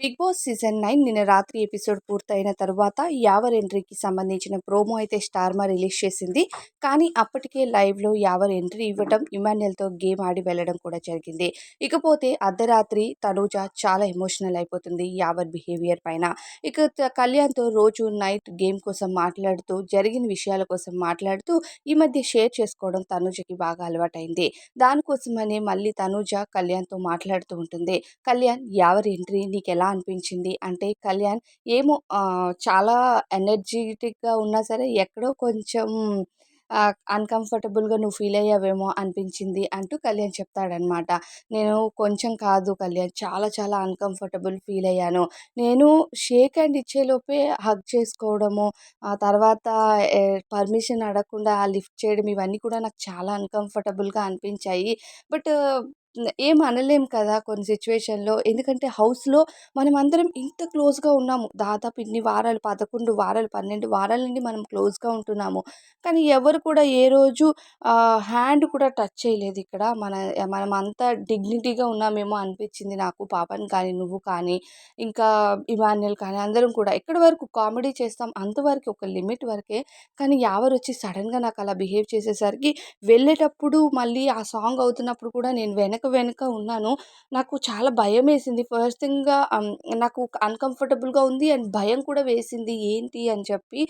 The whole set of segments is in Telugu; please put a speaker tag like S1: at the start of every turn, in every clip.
S1: బిగ్ బాస్ సీజన్ నైన్ నిన్న రాత్రి ఎపిసోడ్ పూర్తయిన తర్వాత యావర్ ఎంట్రీకి సంబంధించిన ప్రోమో అయితే స్టార్మా రిలీజ్ చేసింది. కానీ అప్పటికే లైవ్లో యావర్ ఎంట్రీ ఇవ్వడం ఇమాన్యుల్తో గేమ్ ఆడి వెళ్ళడం కూడా జరిగింది. ఇకపోతే అర్ధరాత్రి తనూజ చాలా ఎమోషనల్ అయిపోతుంది యావర్ బిహేవియర్ పైన. ఇక కళ్యాణ్తో రోజు నైట్ గేమ్ కోసం మాట్లాడుతూ జరిగిన విషయాల కోసం మాట్లాడుతూ ఈ మధ్య షేర్ చేసుకోవడం తనూజకి బాగా అలవాటైంది. దానికోసమనే మళ్ళీ తనూజ కళ్యాణ్తో మాట్లాడుతూ ఉంటుంది. కళ్యాణ్ యావర్ ఎంట్రీ నీకు ఎలా అనిపించింది. అంటే కళ్యాణ్ ఏమో చాలా ఎనర్జిటిక్గా ఉన్నా సరే ఎక్కడో కొంచెం అన్కంఫర్టబుల్గా నువ్వు ఫీల్ అయ్యావేమో అనిపించింది అంటూ కళ్యాణ్ చెప్తాడనమాట. నేను కొంచెం కాదు కళ్యాణ్ చాలా చాలా అన్కంఫర్టబుల్ ఫీల్ అయ్యాను. నేను షేక్ హ్యాండ్ ఇచ్చేలోపే హగ్ చేసుకోవడము ఆ తర్వాత పర్మిషన్ అడగకుండా లిఫ్ట్ చేయడం ఇవన్నీ కూడా నాకు చాలా అన్కంఫర్టబుల్గా అనిపించాయి. బట్ ఏం అనలేం కదా కొన్ని సిచ్యువేషన్లో. ఎందుకంటే హౌస్లో మనం అందరం ఇంత క్లోజ్గా ఉన్నాము. దాదాపు ఇన్ని వారాలు పదకొండు వారాలు పన్నెండు వారాల నుండి మనం క్లోజ్గా ఉంటున్నాము. కానీ ఎవరు కూడా ఏ రోజు హ్యాండ్ కూడా టచ్ చేయలేదు ఇక్కడ. మన మనం అంతా డిగ్నిటీగా ఉన్నామేమో అనిపించింది నాకు. పాపని కానీ నువ్వు కానీ ఇంకా ఇమాన్యుల్ కానీ అందరం కూడా. ఎక్కడి వరకు కామెడీ చేస్తాం? అంతవరకు ఒక లిమిట్ వరకే. కానీ ఎవరు వచ్చి సడన్గా నాకు అలా బిహేవ్ చేసేసరికి వెళ్ళేటప్పుడు మళ్ళీ ఆ సాంగ్ అవుతున్నప్పుడు కూడా నేను వెనక వెనుక ఉన్నాను. నాకు చాలా భయం వేసింది ఫస్ట్ థింగ్ నాకు అన్కంఫర్టబుల్గా ఉంది అండ్ భయం కూడా వేసింది. ఏంటి అని చెప్పి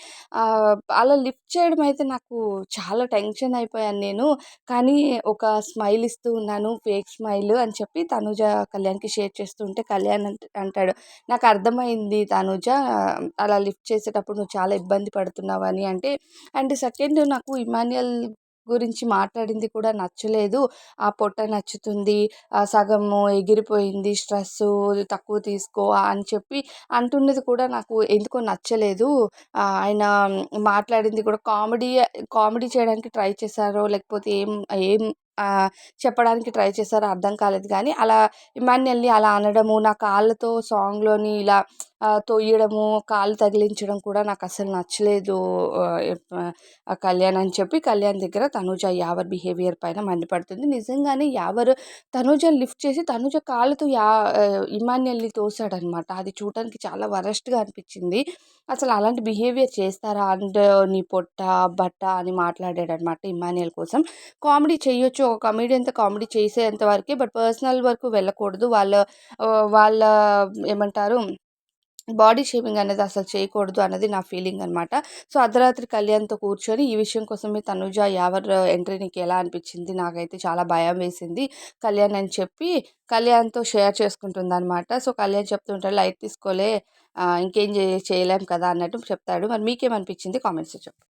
S1: అలా లిఫ్ట్ చేయడం అయితే నాకు చాలా టెన్షన్ అయిపోయాను నేను. కానీ ఒక స్మైల్ ఇస్తూ ఉన్నాను ఫేక్ స్మైల్ అని చెప్పి తనుజ కళ్యాణ్కి షేర్ చేస్తుంటే కళ్యాణ్ అంట- అంటాడు నాకు అర్థమైంది తనుజ అలా లిఫ్ట్ చేసేటప్పుడు నువ్వు చాలా ఇబ్బంది పడుతున్నావు అని అంటే అండ్ సెకండ్ నాకు ఇమాన్యుయల్ గురించి మాట్లాడింది కూడా నచ్చలేదు. ఆ పొట్ట నచ్చుతుంది ఆ సగము ఎగిరిపోయింది స్ట్రెస్ తక్కువ తీసుకో అని చెప్పి అంటున్నది కూడా నాకు ఎందుకో నచ్చలేదు. ఆయన మాట్లాడింది కూడా కామెడీ కామెడీ చేయడానికి ట్రై చేశారో లేకపోతే ఏం ఏం చెప్పడానికి ట్రై చేశారో అర్థం కాలేదు. కానీ అలా ఇమాన్యుల్ని అలా అనడము నా కాళ్ళతో సాంగ్లోని ఇలా తొయ్యడము కాళ్ళు తగిలించడం కూడా నాకు అసలు నచ్చలేదు కళ్యాణ్ అని చెప్పి కళ్యాణ్ దగ్గర తనూజ యావర్ బిహేవియర్ పైన మండిపడుతుంది. నిజంగానే యావర్ తనుజ లిఫ్ట్ చేసి తనూజ కాళ్ళతో యా ఇమాన్యుల్ని తోసాడనమాట అది చూడటానికి చాలా వరస్ట్గా అనిపించింది. అసలు అలాంటి బిహేవియర్ చేస్తారా? అండ్ నీ పొట్ట బట్ట అని మాట్లాడాడనమాట ఇమాన్యుల్ కోసం. కామెడీ చేయొచ్చు. ఒక కమెడియన్తో కామెడీ చేసేంత వరకే బట్ పర్సనల్ వరకు వెళ్ళకూడదు. వాళ్ళ వాళ్ళ ఏమంటారు? బాడీ షేమింగ్ అనేది అసలు చేయకూడదు అన్నది నా ఫీలింగ్ అనమాట సో అర్ధరాత్రి కళ్యాణ్తో కూర్చొని ఈ విషయం కోసమే తనుజ యావర్ ఎంట్రీ నీకు ఎలా అనిపించింది? నాకైతే చాలా భయం వేసింది. కళ్యాణ్ అని చెప్పి కళ్యాణ్తో షేర్ చేసుకుంటుంది అనమాట సో కళ్యాణ్ చెప్తుంటాడు లైట్ తీసుకోలే ఇంకేం చేయలేం కదా అన్నట్టు చెప్తాడు. మరి మీకేమనిపించింది? కామెంట్స్ చెప్పు.